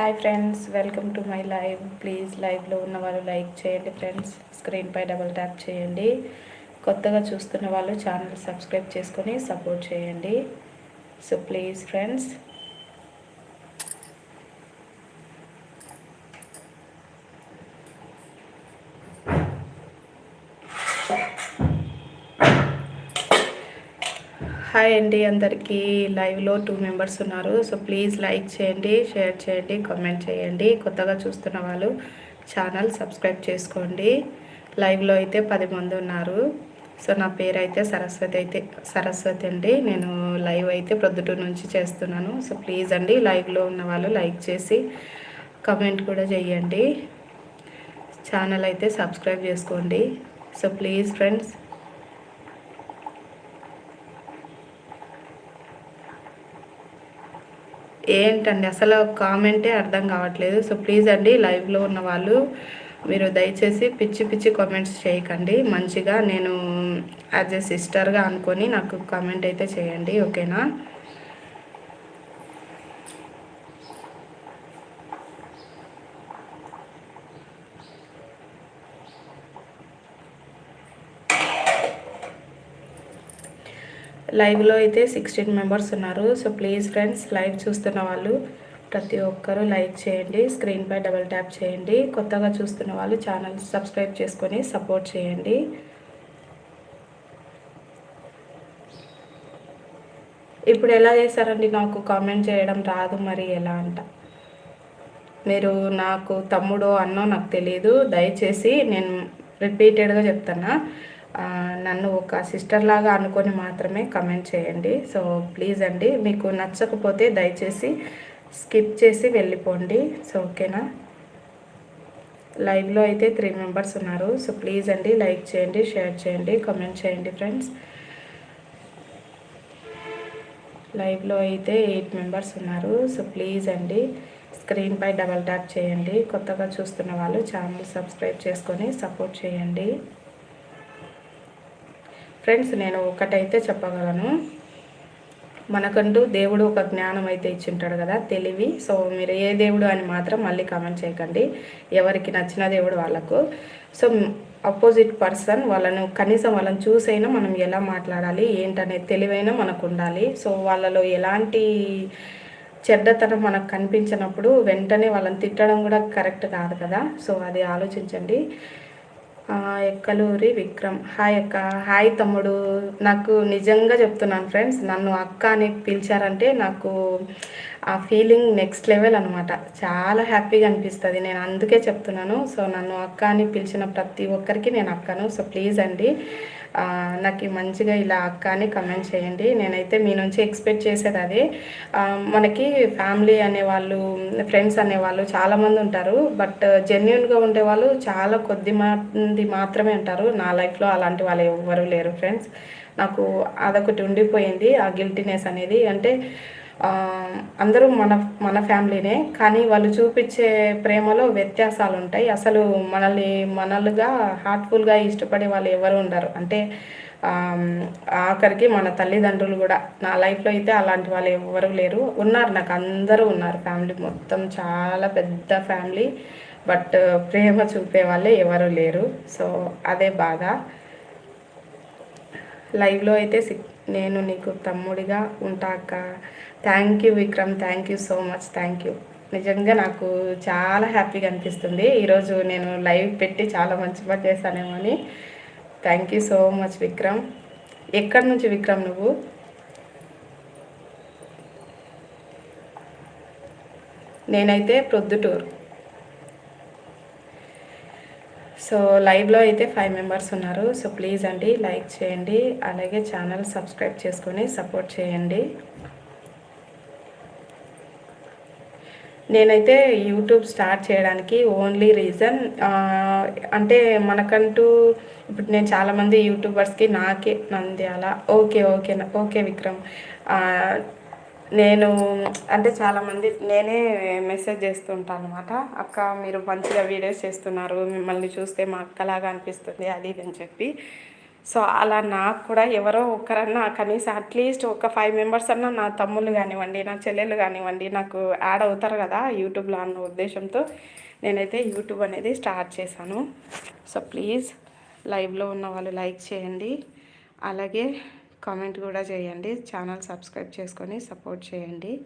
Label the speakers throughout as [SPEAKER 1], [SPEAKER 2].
[SPEAKER 1] Hi friends welcome to my live please లైవ్లో ఉన్న వాళ్ళు లైక్ చేయండి ఫ్రెండ్స్ స్క్రీన్పై డబుల్ ట్యాప్ చేయండి. కొత్తగా చూస్తున్న వాళ్ళు ఛానల్ సబ్స్క్రైబ్ చేసుకొని సపోర్ట్ చేయండి. సో ప్లీజ్ ఫ్రెండ్స్ హాయ్ అండి అందరికీ. లైవ్లో టూ మెంబర్స్ ఉన్నారు. సో ప్లీజ్ లైక్ చేయండి షేర్ చేయండి కామెంట్ చేయండి. కొత్తగా చూస్తున్న వాళ్ళు ఛానల్ సబ్స్క్రైబ్ చేసుకోండి. లైవ్లో అయితే పది మంది ఉన్నారు. సో నా పేరు అయితే సరస్వతి అయితే సరస్వతి అండి. నేను లైవ్ అయితే ప్రొద్దుటూరు నుంచి చేస్తున్నాను. సో ప్లీజ్ అండి లైవ్లో ఉన్న వాళ్ళు లైక్ చేసి కమెంట్ కూడా చేయండి. ఛానల్ అయితే సబ్స్క్రైబ్ చేసుకోండి. సో ప్లీజ్ ఫ్రెండ్స్ ఏంటండి? అసలు కామెంటే అర్థం కావట్లేదు. సో ప్లీజ్ అండి లైవ్లో ఉన్న వాళ్ళు మీరు దయచేసి పిచ్చి పిచ్చి కామెంట్స్ చేయకండి. మంచిగా నేను యాజ్ ఎ సిస్టర్గా అనుకొని నాకు కామెంట్ అయితే చేయండి ఓకేనా? లైవ్లో అయితే సిక్స్టీన్ మెంబర్స్ ఉన్నారు. సో ప్లీజ్ ఫ్రెండ్స్ లైవ్ చూస్తున్న వాళ్ళు ప్రతి ఒక్కరూ లైక్ చేయండి స్క్రీన్పై డబల్ ట్యాప్ చేయండి. కొత్తగా చూస్తున్న వాళ్ళు ఛానల్ సబ్స్క్రైబ్ చేసుకొని సపోర్ట్ చేయండి. ఇప్పుడు ఎలా చేశారండి? నాకు కామెంట్ చేయడం రాదు మరి ఎలా అంట. మీరు నాకు తమ్ముడో అన్నో నాకు తెలియదు దయచేసి నేను రిపీటెడ్గా చెప్తాను నన్ను ఒక సిస్టర్ లాగా అనుకొని మాత్రమే కమెంట్ చేయండి. సో ప్లీజ్ అండి మీకు నచ్చకపోతే దయచేసి స్కిప్ చేసి వెళ్ళిపోండి. సో ఓకేనా లైవ్లో అయితే త్రీ మెంబర్స్ ఉన్నారు. సో ప్లీజ్ అండి లైక్ చేయండి షేర్ చేయండి కమెంట్ చేయండి ఫ్రెండ్స్ లైవ్లో అయితే ఎయిట్ మెంబర్స్ ఉన్నారు. సో ప్లీజ్ అండి స్క్రీన్పై డబల్ ట్యాప్ చేయండి. కొత్తగా చూస్తున్న వాళ్ళు ఛానల్ సబ్స్క్రైబ్ చేసుకొని సపోర్ట్ చేయండి. ఫ్రెండ్స్ నేను ఒకటైతే చెప్పగలను. మనకంటూ దేవుడు ఒక జ్ఞానం అయితే ఇచ్చింటాడు కదా తెలివి. సో మీరు ఏ దేవుడు అని మాత్రం మళ్ళీ కామెంట్ చేయకండి. ఎవరికి నచ్చిన దేవుడు వాళ్ళకు. సో అపోజిట్ పర్సన్ వాళ్ళను కనీసం వాళ్ళని చూసైనా మనం ఎలా మాట్లాడాలి ఏంటనే తెలివైనా మనకు ఉండాలి సో వాళ్ళలో ఎలాంటి చెడ్డతనం మనకు కనిపించినప్పుడు వెంటనే వాళ్ళని తిట్టడం కూడా కరెక్ట్ కాదు కదా. సో అది ఆలోచించండి. ఎక్కలూరి విక్రమ్. హాయ్ అక్క. హాయ్ తమ్ముడు. నాకు నిజంగా చెప్తున్నాను ఫ్రెండ్స్ నన్ను అక్క అని పిలిచారంటే నాకు ఆ ఫీలింగ్ నెక్స్ట్ లెవెల్ అనమాట చాలా హ్యాపీగా అనిపిస్తుంది. నేను అందుకే చెప్తున్నాను. సో నన్ను అక్క అని పిలిచిన ప్రతి ఒక్కరికి నేను అక్కను. సో ప్లీజ్ అండి. నాకు మంచిగా ఇలా అక్క అని కమెంట్ చేయండి. నేనైతే మీ నుంచి ఎక్స్పెక్ట్ చేసేది అదే. మనకి ఫ్యామిలీ అనేవాళ్ళు ఫ్రెండ్స్ అనేవాళ్ళు చాలామంది ఉంటారు. బట్ జెన్యున్గా ఉండేవాళ్ళు చాలా కొద్ది మంది మాత్రమే ఉంటారు. నా లైఫ్లో అలాంటి వాళ్ళు ఎవరు లేరు ఫ్రెండ్స్ నాకు అదొకటి ఉండిపోయింది ఆ గిల్టీనెస్ అనేది. అంటే అందరూ మన మన ఫ్యామిలీనే కానీ వాళ్ళు చూపించే ప్రేమలో వ్యత్యాసాలు ఉంటాయి అసలు మనల్ని మనలుగా హార్ట్ఫుల్గా ఇష్టపడే వాళ్ళు ఎవరు ఉండరు. అంటే ఆఖరికి మన తల్లిదండ్రులు కూడా నా లైఫ్లో అయితే అలాంటి వాళ్ళు ఎవరు లేరు. ఉన్నారు నాకు అందరూ ఉన్నారు. ఫ్యామిలీ మొత్తం చాలా పెద్ద ఫ్యామిలీ. బట్ ప్రేమ చూపే వాళ్ళే ఎవరు లేరు. సో అదే బాధ. లైవ్లో అయితే నేను నీకు తమ్ముడిగా ఉంటాక thank you Vikram thank you so much thank you నిజంగా నాకు చాలా హ్యాపీగా అనిపిస్తుంది. ఈరోజు నేను లైవ్ పెట్టి చాలా మంచి పని చేశానేమో అని. Thank you so much Vikram ఎక్కడి నుంచి విక్రమ్ నువ్వు? నేనైతే ప్రొద్దుటూరు. సో లైవ్లో అయితే ఫైవ్ మెంబర్స్ ఉన్నారు. సో ప్లీజ్ అండి లైక్ చేయండి. అలాగే ఛానల్ సబ్స్క్రైబ్ చేసుకొని సపోర్ట్ చేయండి. నేనైతే యూట్యూబ్ స్టార్ట్ చేయడానికి ఓన్లీ రీజన్ అంటే మనకంటూ ఇప్పుడు నేను చాలామంది యూట్యూబర్స్కి నాకే నంది అలా ఓకే ఓకే ఓకే విక్రమ్. నేను అంటే చాలామంది నేనే మెసేజ్ చేస్తుంటాను అనమాట అక్క మీరు మంచిగా వీడియోస్ చేస్తున్నారు మిమ్మల్ని చూస్తే మా అక్కలాగా అనిపిస్తుంది అది ఇది అని చెప్పి. సో అలా నాకు కూడా ఎవరో ఒకరన్నా కనీసం అట్లీస్ట్ ఒక ఫైవ్ మెంబర్స్ అన్నా నా తమ్ముళ్ళు కానివ్వండి నా చెల్లెలు కానివ్వండి నాకు యాడ్ అవుతారు కదా యూట్యూబ్లో అన్న ఉద్దేశంతో నేనైతే యూట్యూబ్ అనేది స్టార్ట్ చేశాను. సో ప్లీజ్ లైవ్లో ఉన్న వాళ్ళు లైక్ చేయండి. అలాగే కామెంట్ కూడా చేయండి. ఛానల్ సబ్స్క్రైబ్ చేసుకొని సపోర్ట్ చేయండి.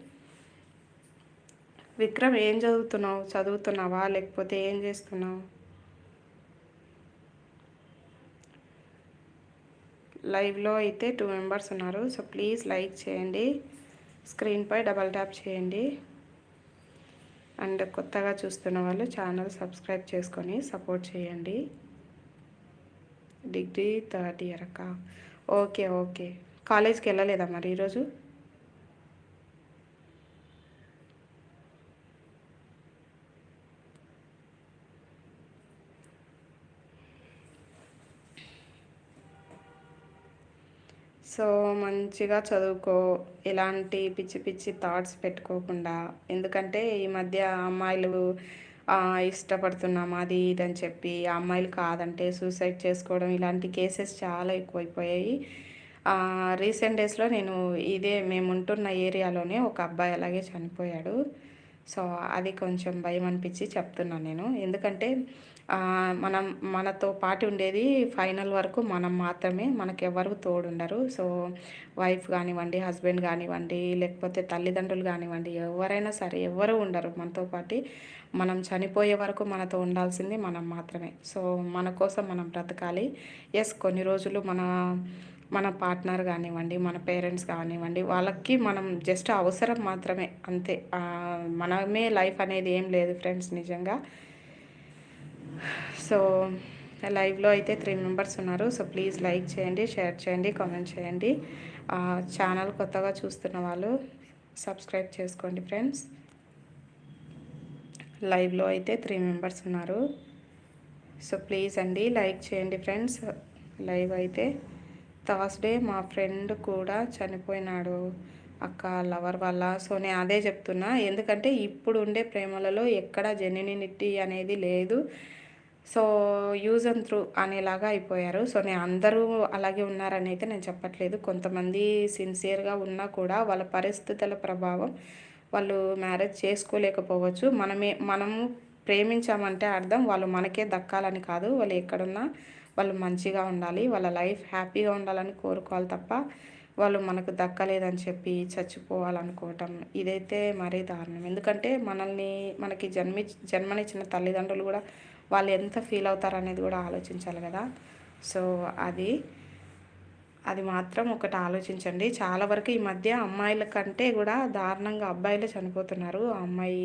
[SPEAKER 1] విక్రమ్ ఏం చదువుతున్నావు? చదువుతున్నావా? లేకపోతే ఏం చేస్తున్నావు? లైవ్లో అయితే టూ మెంబర్స్ ఉన్నారు. సో ప్లీజ్ లైక్ చేయండి. స్క్రీన్పై డబల్ ట్యాప్ చేయండి. అండ్ కొత్తగా చూస్తున్న వాళ్ళు ఛానల్ సబ్స్క్రైబ్ చేసుకొని సపోర్ట్ చేయండి. డిగ్రీ థర్డ్ ఇయర్ అక్క. Okay okay. కాలేజ్కి వెళ్ళలేదా మరి ఈరోజు? సో మంచిగా చదువుకో ఎలాంటి పిచ్చి పిచ్చి థాట్స్ పెట్టుకోకుండా. ఎందుకంటే ఈ మధ్య అమ్మాయిలు ఇష్టపడుతున్నాం అది ఇది అని చెప్పి అమ్మాయిలు కాదంటే సూసైడ్ చేసుకోవడం ఇలాంటి కేసెస్ చాలా ఎక్కువైపోయాయి. రీసెంట్ డేస్లో నేను ఇదే మేము ఉంటున్న ఏరియాలోనే ఒక అబ్బాయి అలాగే చనిపోయాడు. సో అది కొంచెం భయం అనిపించి చెప్తున్నాను నేను. ఎందుకంటే మనం మనతో పాటు ఉండేది ఫైనల్ వరకు మనం మాత్రమే మనకెవరు తోడుండరు. సో వైఫ్ కానివ్వండి హస్బెండ్ కానివ్వండి లేకపోతే తల్లిదండ్రులు కానివ్వండి ఎవరైనా సరే ఎవరు ఉండరు మనతో పాటు. మనం చనిపోయే వరకు మనతో ఉండాల్సింది మనం మాత్రమే. సో మన కోసం మనం బ్రతకాలి. ఎస్ కొన్ని రోజులు మన మన పార్ట్నర్ కానివ్వండి మన పేరెంట్స్ కానివ్వండి వాళ్ళకి మనం జస్ట్ అవసరం మాత్రమే అంతే. మనమే లైఫ్ అనేది ఏం లేదు ఫ్రెండ్స్ నిజంగా. సో లైవ్లో అయితే త్రీ మెంబర్స్ ఉన్నారు. సో ప్లీజ్ లైక్ చేయండి షేర్ చేయండి కామెంట్ చేయండి. ఛానల్ కొత్తగా చూస్తున్న వాళ్ళు సబ్స్క్రైబ్ చేసుకోండి ఫ్రెండ్స్. లైవ్లో అయితే త్రీ మెంబర్స్ ఉన్నారు. సో ప్లీజ్ అండి లైక్ చేయండి ఫ్రెండ్స్. లైవ్ అయితే థర్స్డే మా ఫ్రెండ్ కూడా చనిపోయినాడు. అక్క లవర్ వల్ల. సో నేను అదే చెప్తున్నా. ఎందుకంటే ఇప్పుడు ఉండే ప్రేమలలో ఎక్కడ జెన్యునిటీ అనేది లేదు. సో యూజ్ అండ్ త్రూ అనేలాగా అయిపోయారు. సో నేను అందరూ అలాగే ఉన్నారని అయితే నేను చెప్పట్లేదు. కొంతమంది సిన్సియర్గా ఉన్నా కూడా వాళ్ళ పరిస్థితుల ప్రభావం వాళ్ళు మ్యారేజ్ చేసుకోలేకపోవచ్చు. మనమే మనము ప్రేమించామంటే అర్థం వాళ్ళు మనకే దక్కాలని కాదు. వాళ్ళు ఎక్కడున్నా వాళ్ళు మంచిగా ఉండాలి వాళ్ళ లైఫ్ హ్యాపీగా ఉండాలని కోరుకోవాలి తప్ప వాళ్ళు మనకు దక్కలేదని చెప్పి చచ్చిపోవాలనుకోవటం ఇదైతే మరీ దారుణం. ఎందుకంటే మనల్ని మనకి జన్మి జన్మనిచ్చిన తల్లిదండ్రులు కూడా వాళ్ళు ఎంత ఫీల్ అవుతారు అనేది కూడా ఆలోచించాలి కదా. సో అది అది మాత్రం ఒకటి ఆలోచించండి. చాలా వరకు ఈ మధ్య అమ్మాయిల కంటే కూడా దారుణంగా అబ్బాయిలే చనిపోతున్నారు. ఆ అమ్మాయి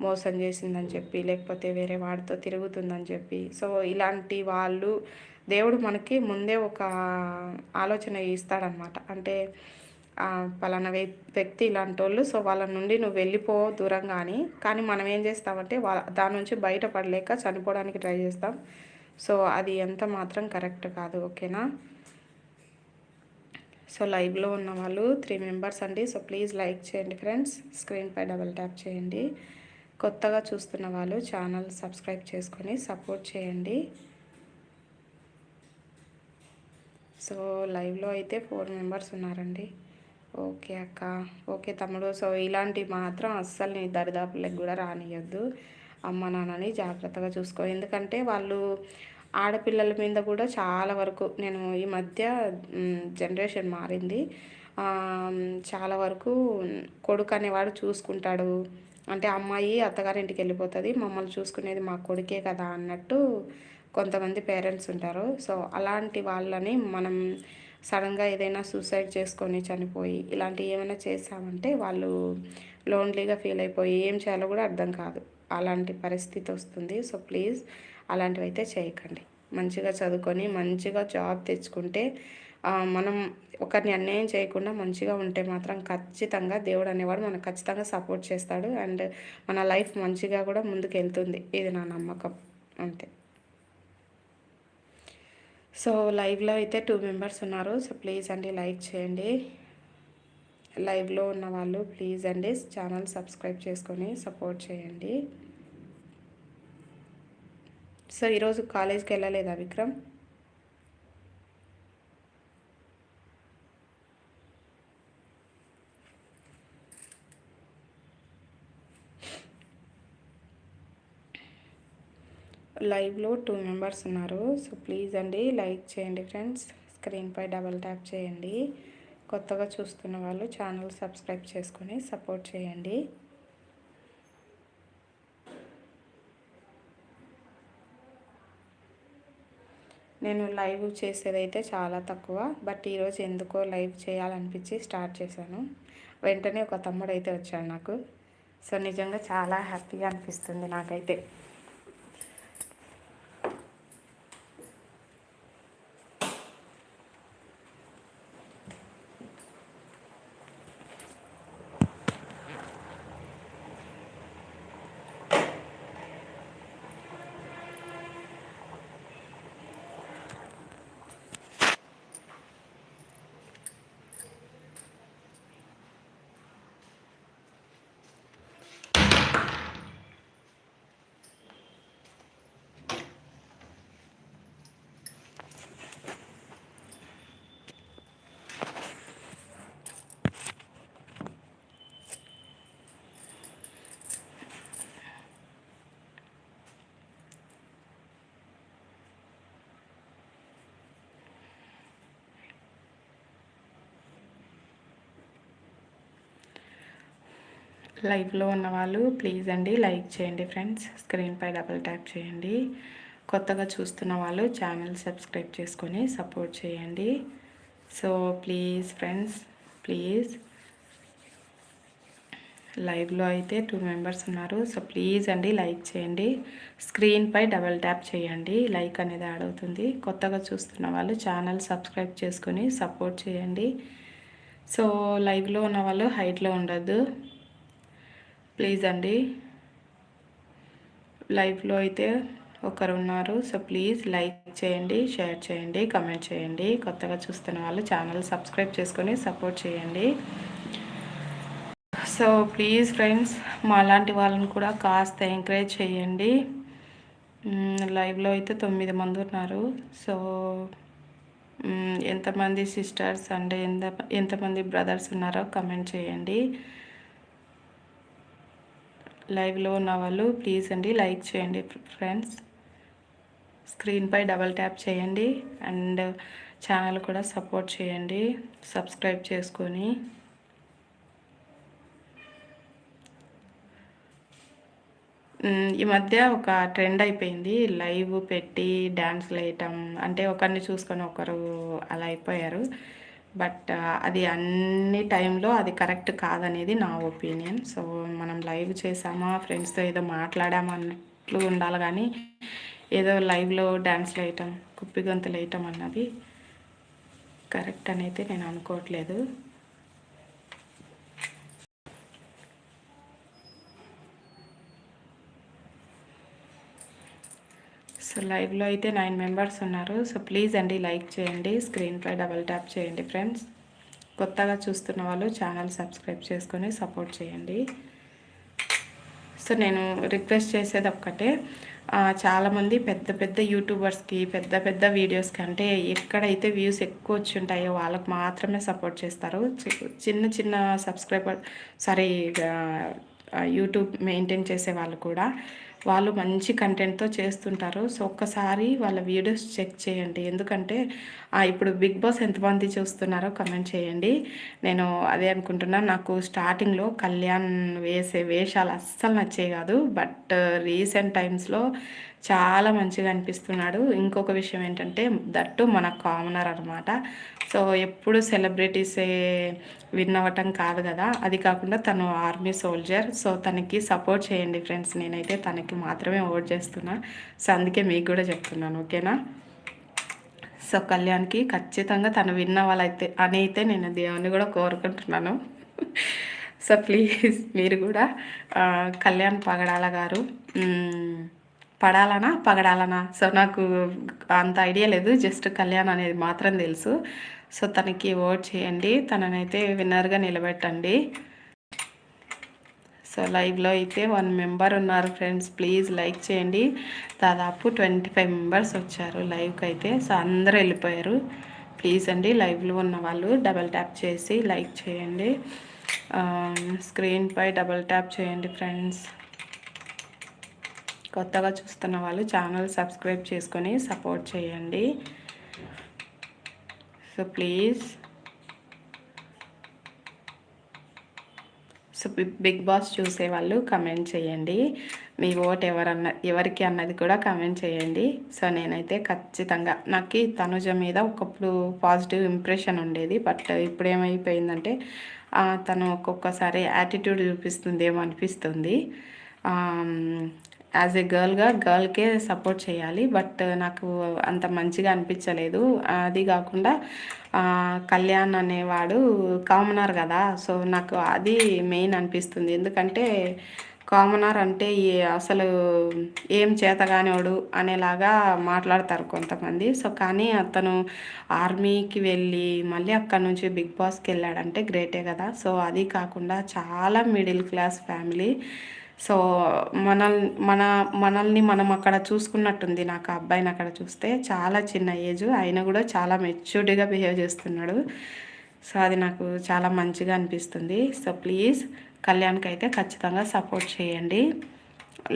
[SPEAKER 1] మోసం చేసిందని చెప్పి లేకపోతే వేరే వాడితో తిరుగుతుందని చెప్పి. సో ఇలాంటి వాళ్ళు దేవుడు మనకి ముందే ఒక ఆలోచన ఇస్తాడనమాట అంటే పలానా వ్యక్తి ఇలాంటి వాళ్ళు సో వాళ్ళ నుండి నువ్వు వెళ్ళిపో దూరం కానీ కానీ మనం ఏం చేస్తామంటే వాళ్ళ దాని నుంచి బయటపడలేక చనిపోవడానికి ట్రై చేస్తాం. సో అది ఎంత మాత్రం కరెక్ట్ కాదు ఓకేనా? సో లైవ్లో ఉన్న వాళ్ళు త్రీ మెంబర్స్ అండి. సో ప్లీజ్ లైక్ చేయండి ఫ్రెండ్స్. స్క్రీన్పై డబల్ ట్యాప్ చేయండి. కొత్తగా చూస్తున్న వాళ్ళు ఛానల్ సబ్స్క్రైబ్ చేసుకొని సపోర్ట్ చేయండి. సో లైవ్లో అయితే ఫోర్ మెంబర్స్ ఉన్నారండి. ఓకే అక్క. ఓకే తమ్ముడు. సో ఇలాంటివి మాత్రం అస్సలు నీ దరిదాపులకు కూడా రానియద్దు. అమ్మ నాన్నని జాగ్రత్తగా చూసుకో. ఎందుకంటే వాళ్ళు ఆడపిల్లల మీద కూడా చాలా వరకు నేను ఈ మధ్య జనరేషన్ మారింది. చాలా వరకు కొడుకు అనేవాడు చూసుకుంటాడు. అంటే అమ్మాయి అత్తగారింటికి వెళ్ళిపోతుంది. మమ్మల్ని చూసుకునేది మా కొడుకే కదా అన్నట్టు కొంతమంది పేరెంట్స్ ఉంటారు. సో అలాంటి వాళ్ళని మనం సడన్గా ఏదైనా సూసైడ్ చేసుకొని చనిపోయి ఇలాంటివి ఏమైనా చేసామంటే వాళ్ళు లోన్లీగా ఫీల్ అయిపోయి ఏం చేయాలో కూడా అర్థం కాదు. అలాంటి పరిస్థితి వస్తుంది. సో ప్లీజ్ అలాంటివి అయితే చేయకండి. మంచిగా చదువుకొని మంచిగా జాబ్ తెచ్చుకుంటే మనం ఒకరిని అన్యాయం చేయకుండా మంచిగా ఉంటే మాత్రం ఖచ్చితంగా దేవుడు అనేవాడు మనకు ఖచ్చితంగా సపోర్ట్ చేస్తాడు. అండ్ మన లైఫ్ మంచిగా కూడా ముందుకు వెళ్తుంది ఇది నా నమ్మకం. అంతే. సో లైవ్లో అయితే టూ మెంబర్స్ ఉన్నారు. సో ప్లీజ్ అండి లైక్ చేయండి. లైవ్లో ఉన్న వాళ్ళు ప్లీజ్ అండి ఛానల్ సబ్స్క్రైబ్ చేసుకొని సపోర్ట్ చేయండి. సో ఈరోజు కాలేజ్కి వెళ్ళలేదా విక్రమ్? లైవ్లో టూ మెంబర్స్ ఉన్నారు. సో ప్లీజ్ అండి లైక్ చేయండి ఫ్రెండ్స్. స్క్రీన్పై డబల్ ట్యాప్ చేయండి. కొత్తగా చూస్తున్న వాళ్ళు ఛానల్ సబ్స్క్రైబ్ చేసుకొని సపోర్ట్ చేయండి. నేను లైవ్ చేసేదైతే చాలా తక్కువ. బట్ ఈరోజు ఎందుకో లైవ్ చేయాలనిపించి స్టార్ట్ చేశాను. వెంటనే ఒక తమ్ముడు అయితే వచ్చాడు నాకు. సో నిజంగా చాలా హ్యాపీగా అనిపిస్తుంది నాకైతే. లైవ్లో ఉన్నవాళ్ళు ప్లీజ్ అండి లైక్ చేయండి ఫ్రెండ్స్. స్క్రీన్పై డబుల్ ట్యాప్ చేయండి. కొత్తగా చూస్తున్న వాళ్ళు ఛానల్ సబ్స్క్రైబ్ చేసుకొని సపోర్ట్ చేయండి. So please friends please. లైవ్లో అయితే టూ మెంబర్స్ ఉన్నారు. సో ప్లీజ్ అండి లైక్ చేయండి. స్క్రీన్పై డబల్ ట్యాప్ చేయండి. లైక్ అనేది యాడ్ అవుతుంది. కొత్తగా చూస్తున్న వాళ్ళు ఛానల్ సబ్స్క్రైబ్ చేసుకొని సపోర్ట్ చేయండి. సో లైవ్లో ఉన్న వాళ్ళు హైట్లో ఉండద్దు. ప్లీజ్ అండి. లైఫ్లో అయితే ఒకరు ఉన్నారు సో ప్లీజ్ లైక్ చేయండి షేర్ చేయండి కమెంట్ చేయండి. కొత్తగా చూస్తున్న వాళ్ళు ఛానల్ సబ్స్క్రైబ్ చేసుకొని సపోర్ట్ చేయండి. సో ప్లీజ్ ఫ్రెండ్స్ మా లాంటి వాళ్ళని కూడా కాస్త ఎంకరేజ్ చేయండి. లైవ్లో అయితే తొమ్మిది మంది ఉన్నారు. సో ఎంతమంది సిస్టర్స్ అంటే ఎంత ఎంతమంది బ్రదర్స్ ఉన్నారో కమెంట్ చేయండి. లైవ్లో ఉన్న వాళ్ళు ప్లీజ్ అండి లైక్ చేయండి ఫ్రెండ్స్. స్క్రీన్పై డబల్ ట్యాప్ చేయండి అండ్ ఛానల్ కూడా సపోర్ట్ చేయండి. సబ్స్క్రైబ్ చేసుకొని. ఈ మధ్య ఒక ట్రెండ్ అయిపోయింది. లైవ్ పెట్టి డ్యాన్స్లు వేయటం అంటే ఒకరిని చూసుకొని ఒకరు అలా అయిపోయారు. బట్ అది అన్ని టైంలో అది కరెక్ట్ కాదనేది నా ఒపీనియన్. సో మనం లైవ్ చేసామా ఫ్రెండ్స్తో ఏదో మాట్లాడామా అన్నట్లు ఉండాలి కానీ ఏదో లైవ్లో డ్యాన్స్లు వేయటం కుప్పి గొంతులు వేయటం అన్నది కరెక్ట్ అనేది నేను అనుకోవట్లేదు. సో లైవ్లో అయితే నైన్ మెంబర్స్ ఉన్నారు. సో ప్లీజ్ అండి లైక్ చేయండి. స్క్రీన్పై డబల్ ట్యాప్ చేయండి ఫ్రెండ్స్. కొత్తగా చూస్తున్న వాళ్ళు ఛానల్ సబ్స్క్రైబ్ చేసుకొని సపోర్ట్ చేయండి. సో నేను రిక్వెస్ట్ చేసేది ఒక్కటే. చాలామంది పెద్ద పెద్ద యూట్యూబర్స్కి పెద్ద పెద్ద వీడియోస్కి అంటే ఎక్కడైతే వ్యూస్ ఎక్కువ వచ్చి ఉంటాయో వాళ్ళకి మాత్రమే సపోర్ట్ చేస్తారు. చిన్న చిన్న సబ్స్క్రైబర్ సారీ యూట్యూబ్ మెయింటైన్ చేసే వాళ్ళు కూడా. వాళ్ళు మంచి కంటెంట్తో చేస్తుంటారు. సో ఒక్కసారి వాళ్ళ వీడియోస్ చెక్ చేయండి. ఎందుకంటే ఇప్పుడు బిగ్ బాస్ ఎంతమంది చూస్తున్నారో కమెంట్ చేయండి. నేను అదే అనుకుంటున్నాను నాకు స్టార్టింగ్లో కళ్యాణ్ వేసే వేషాలు అస్సలు నచ్చే కాదు. బట్ రీసెంట్ టైమ్స్లో చాలా మంచిగా అనిపిస్తున్నాడు. ఇంకొక విషయం ఏంటంటే దట్టు మన కామనర్ అనమాట సో ఎప్పుడు సెలబ్రిటీసే విన్ అవ్వటం కాదు కదా. అది కాకుండా తను ఆర్మీ సోల్జర్. సో తనకి సపోర్ట్ చేయండి ఫ్రెండ్స్. నేనైతే తనకి మాత్రమే ఓట్ చేస్తున్నా. సో అందుకే మీకు కూడా చెప్తున్నాను. ఓకేనా? సో కళ్యాణ్కి ఖచ్చితంగా తను విన్న వాళ్ళైతే అని అయితే నేను దేవుని కూడా కోరుకుంటున్నాను. సో ప్లీజ్ మీరు కూడా కళ్యాణ్ పగడాల గారు పడాలనా పగడాలనా? సో నాకు అంత ఐడియా లేదు. జస్ట్ కళ్యాణ్ అనేది మాత్రం తెలుసు. సో తనకి ఓట్ చేయండి. తననైతే విన్నర్గా నిలబెట్టండి. సో లైవ్లో అయితే వన్ మెంబర్ ఉన్నారు ఫ్రెండ్స్. ప్లీజ్ లైక్ చేయండి. దాదాపు ట్వంటీ ఫైవ్ మెంబర్స్ వచ్చారు లైవ్కి అయితే సో అందరూ వెళ్ళిపోయారు. ప్లీజ్ అండి లైవ్లో ఉన్న వాళ్ళు డబల్ ట్యాప్ చేసి లైక్ చేయండి. స్క్రీన్పై డబల్ ట్యాప్ చేయండి ఫ్రెండ్స్. కొత్తగా చూస్తున్న వాళ్ళు ఛానల్ సబ్స్క్రైబ్ చేసుకొని సపోర్ట్ చేయండి. So please. So Bigg Boss చూసేవాళ్ళు కమెంట్ చేయండి. మీ ఓట్ ఎవరన్న ఎవరికి అన్నది కూడా కమెంట్ చేయండి. సో నేనైతే ఖచ్చితంగా నాకు తనుజ మీద ఒకప్పుడు పాజిటివ్ ఇంప్రెషన్ ఉండేది. బట్ ఇప్పుడు ఏమైపోయిందంటే తను ఒక్కొక్కసారి యాటిట్యూడ్ చూపిస్తుందేమో అనిపిస్తుంది. యాజ్ ఏ గర్ల్గా గర్ల్కే సపోర్ట్ చేయాలి. బట్ uh, నాకు అంత మంచిగా అనిపించలేదు. అది కాకుండా కళ్యాణ్ అనేవాడు కామనర్ కదా. సో నాకు అది మెయిన్ అనిపిస్తుంది. ఎందుకంటే కామనర్ అంటే అసలు ఏం చేతగానివాడు అనేలాగా మాట్లాడతారు కొంతమంది. సో కానీ అతను ఆర్మీకి వెళ్ళి మళ్ళీ అక్కడ నుంచి బిగ్ బాస్కి వెళ్ళాడంటే గ్రేటే కదా. సో అది కాకుండా చాలా మిడిల్ క్లాస్ ఫ్యామిలీ సో మనల్ మన మనల్ని మనం అక్కడ చూసుకున్నట్టుంది. నాకు ఆ అబ్బాయిని అక్కడ చూస్తే చాలా చిన్న ఏజ్. ఆయన కూడా చాలా మెచ్యూర్డ్గా బిహేవ్ చేస్తున్నాడు. సో అది నాకు చాలా మంచిగా అనిపిస్తుంది. సో ప్లీజ్ కళ్యాణ్కి అయితే ఖచ్చితంగా సపోర్ట్ చేయండి.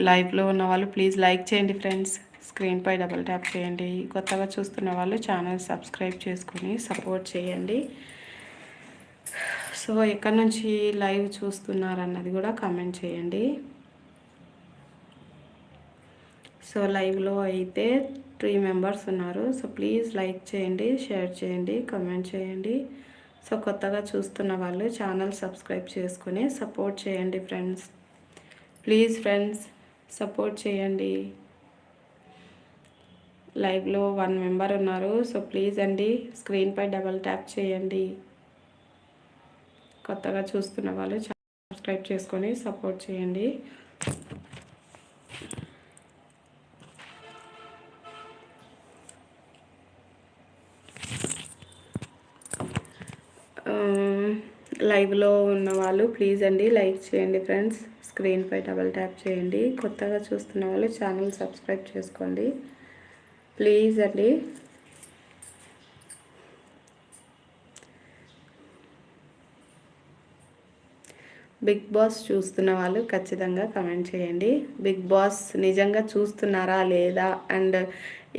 [SPEAKER 1] లైవ్లో ఉన్న వాళ్ళు ప్లీజ్ లైక్ చేయండి ఫ్రెండ్స్. స్క్రీన్పై డబుల్ ట్యాప్ చేయండి. కొత్తగా చూస్తున్న వాళ్ళు ఛానల్ సబ్స్క్రైబ్ చేసుకుని సపోర్ట్ చేయండి. సో ఎక్కడి నుంచి లైవ్ చూస్తున్నారన్నది కూడా కామెంట్ చేయండి. సో లైవ్లో అయితే త్రీ మెంబర్స్ ఉన్నారు. సో ప్లీజ్ లైక్ చేయండి షేర్ చేయండి కమెంట్ చేయండి. సో కొత్తగా చూస్తున్న వాళ్ళు ఛానల్ సబ్స్క్రైబ్ చేసుకుని సపోర్ట్ చేయండి ఫ్రెండ్స్ ప్లీజ్ ఫ్రెండ్స్ సపోర్ట్ చేయండి. లైవ్లో వన్ మెంబర్ ఉన్నారు. సో ప్లీజ్ అండి స్క్రీన్పై డబల్ ట్యాప్ చేయండి. కొత్తగా చూస్తున్న వాళ్ళు సబ్స్క్రైబ్ చేసుకొని సపోర్ట్ చేయండి. లైవ్లో ఉన్న వాళ్ళు ప్లీజ్ అండి లైక్ చేయండి ఫ్రెండ్స్. స్క్రీన్పై డబల్ ట్యాప్ చేయండి. కొత్తగా చూస్తున్న వాళ్ళు ఛానల్ సబ్స్క్రైబ్ చేసుకోండి. ప్లీజ్ అండి. బిగ్ బాస్ చూస్తున్న వాళ్ళు ఖచ్చితంగా కమెంట్ చేయండి. బిగ్ బాస్ నిజంగా చూస్తున్నారా లేదా? అండ్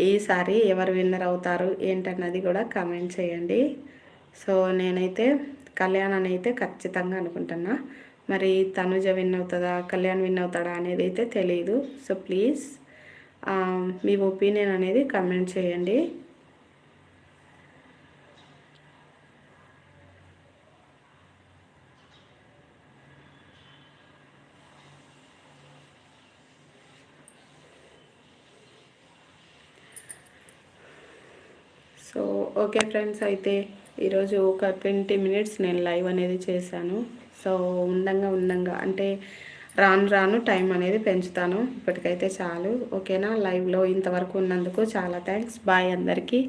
[SPEAKER 1] ఈసారి ఎవరు విన్నర్ అవుతారు? ఏంటన్నది కూడా కమెంట్ చేయండి. సో నేనైతే కళ్యాణ్ అని అయితే ఖచ్చితంగా అనుకుంటున్నా. మరి తనుజ విన్ అవుతుందా? కళ్యాణ్ విన్ అవుతాడా అనేది అయితే తెలియదు సో ప్లీజ్ మీ ఒపీనియన్ అనేది కమెంట్ చేయండి సో ఓకే ఫ్రెండ్స్ అయితే ఈరోజు ఒక ట్వంటీ మినిట్స్ నేను లైవ్ అనేది చేశాను. సో ఉండంగా ఉండంగా అంటే రాను రాను టైం అనేది పెంచుతాను. ఇప్పటికైతే చాలు. ఓకేనా? లైవ్లో ఇంతవరకు ఉన్నందుకు చాలా థ్యాంక్స్. బాయ్ అందరికీ.